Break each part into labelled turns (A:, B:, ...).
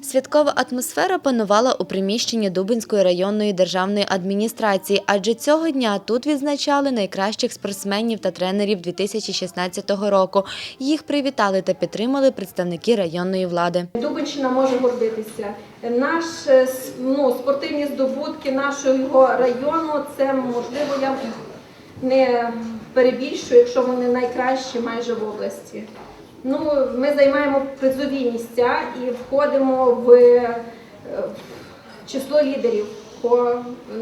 A: Святкова атмосфера панувала у приміщенні Дубинської районної державної адміністрації, адже цього дня тут відзначали найкращих спортсменів та тренерів 2016 року. Їх привітали та підтримали представники районної влади.
B: Дубинщина може гордитися. Наш е, ну, спортивні здобутки нашого району це можливо я не перебільшую, якщо вони найкращі майже в області. Ну, ми займаємо призові місця і входимо в, е, в число лідерів по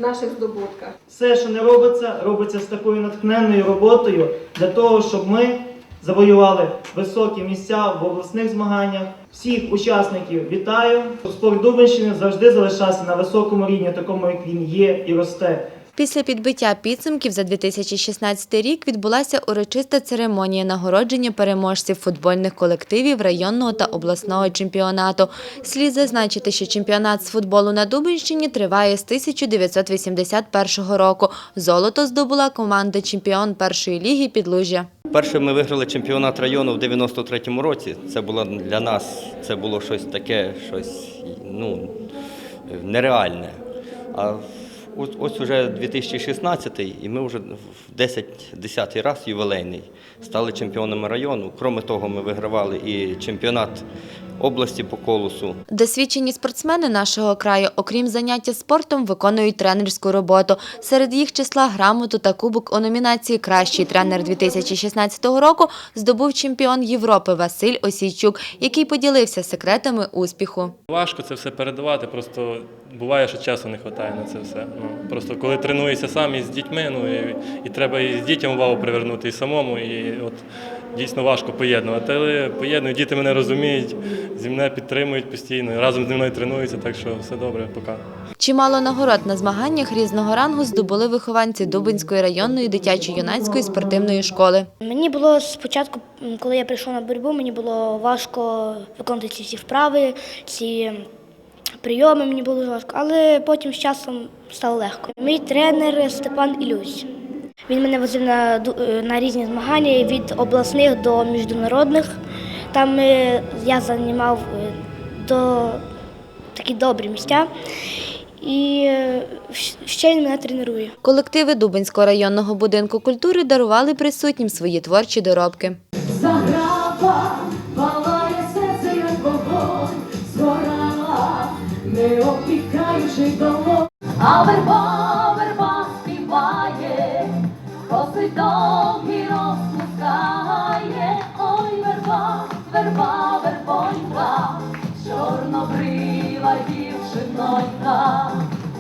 B: наших здобутках.
C: Все, що не робиться, робиться з такою натхненною роботою для того, щоб ми завоювали високі місця в обласних змаганнях. Всіх учасників вітаю. Спорт Дубенщини завжди залишався на високому рівні, такому як він є і росте.
A: Після підбиття підсумків за 2016 рік відбулася урочиста церемонія нагородження переможців футбольних колективів районного та обласного чемпіонату. Слід зазначити, що чемпіонат з футболу на Дубинщині триває з 1981 року. Золото здобула команда чемпіон першої ліги Підлужжя.
D: Перше ми виграли чемпіонат району в 93-му році. Це було для нас це було щось таке, щось ну, нереальне. А ось, ось уже 2016 і ми вже в 10, 10 раз ювілейний стали чемпіонами району. Крім того, ми вигравали і чемпіонат області по колосу.
A: Досвідчені спортсмени нашого краю, окрім заняття спортом, виконують тренерську роботу. Серед їх числа грамоту та кубок у номінації Кращий тренер 2016 року здобув чемпіон Європи Василь Осійчук, який поділився секретами успіху.
E: Важко це все передавати, просто буває, що часу не вистачає на це все. Ну, просто коли тренуєшся сам із дітьми, ну і, і треба і з дітям увагу привернути, і самому. І от дійсно важко поєднувати. Але поєдную, діти мене розуміють, зі мною підтримують постійно, разом зі мною тренуються, так що все добре, поки.
A: Чимало нагород на змаганнях різного рангу здобули вихованці Дубинської районної дитячо-юнацької спортивної школи.
F: Мені було спочатку, коли я прийшов на боротьбу, мені було важко виконувати ці всі вправи, ці прийоми мені було важко, але потім з часом стало легко. Мій тренер Степан Ілюсь. Він мене возив на, ду- е, на різні змагання від обласних до міжнародних. Там е, я займав е, до такі добрі місця. І ще він мене тренує.
A: Колективи Дубинського районного будинку культури дарували присутнім свої творчі доробки.
G: Заграва, палає серце, як вогонь, згора, не опікаючи. А верба, коси довгі розпускає, ой, верба, верба, вербонька, чорнобрива дівчинонька.